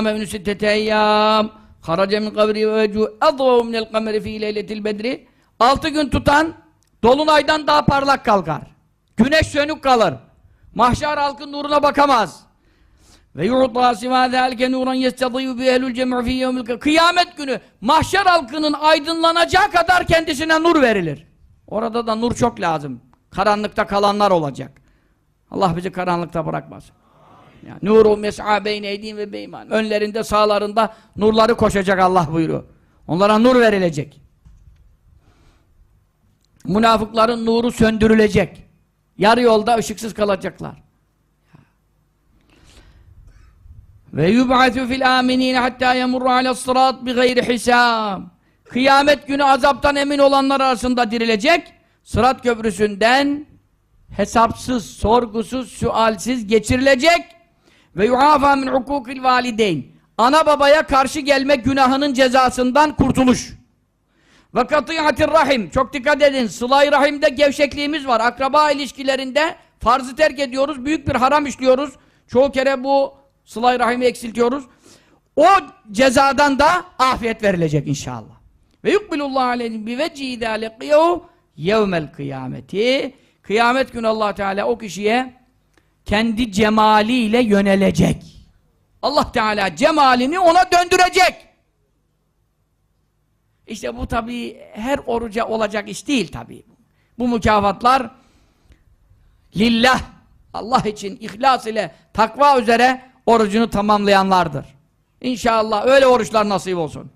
min sittete eyyam harace min kavri ve vecu advavu minel kameri fi leyletil bedri altı gün tutan dolunaydan daha parlak kalkar. Güneş sönük kalır. Mahşer halkın nuruna bakamaz. Ve yu'ta sima zâlike nuran yestadîyu bi ehlül cem'u fî yevmil kı- Kıyamet günü mahşer halkının aydınlanacağı kadar kendisine nur verilir. Orada da nur çok lazım. Karanlıkta kalanlar olacak. Allah bizi karanlıkta bırakmasın. Yani, Nuru mes'a beyne eydin ve beyman. Önlerinde sağlarında nurları koşacak Allah buyuruyor. Onlara nur verilecek. Münafıkların nuru söndürülecek. Yarı yolda ışıksız kalacaklar. Ve yub'atu fil aminin hatta yemurru ale's sırat bi gayri hisab. Kıyamet günü azaptan emin olanlar arasında dirilecek. Sırat köprüsünden hesapsız, sorgusuz, sualsiz geçirilecek. Ve yuafa min hukukil valideyn. Ana babaya karşı gelme günahının cezasından kurtuluş. Ve katiyatir rahim. Çok dikkat edin. Sıla-i rahimde gevşekliğimiz var. Akraba ilişkilerinde farzı terk ediyoruz. Büyük bir haram işliyoruz. Çoğu kere bu sıla-i rahimi eksiltiyoruz. O cezadan da afiyet verilecek inşallah. Ve yukbilullahu aleyhim bi vecihi idâ leqiyahu yevmel kıyameti. Kıyamet günü allah Teala o kişiye kendi cemaliyle yönelecek. Allah Teala cemalini ona döndürecek. İşte bu tabi her oruca olacak iş değil tabi. Bu mükafatlar lillah Allah için ihlas ile takva üzere orucunu tamamlayanlardır. İnşallah öyle oruçlar nasip olsun.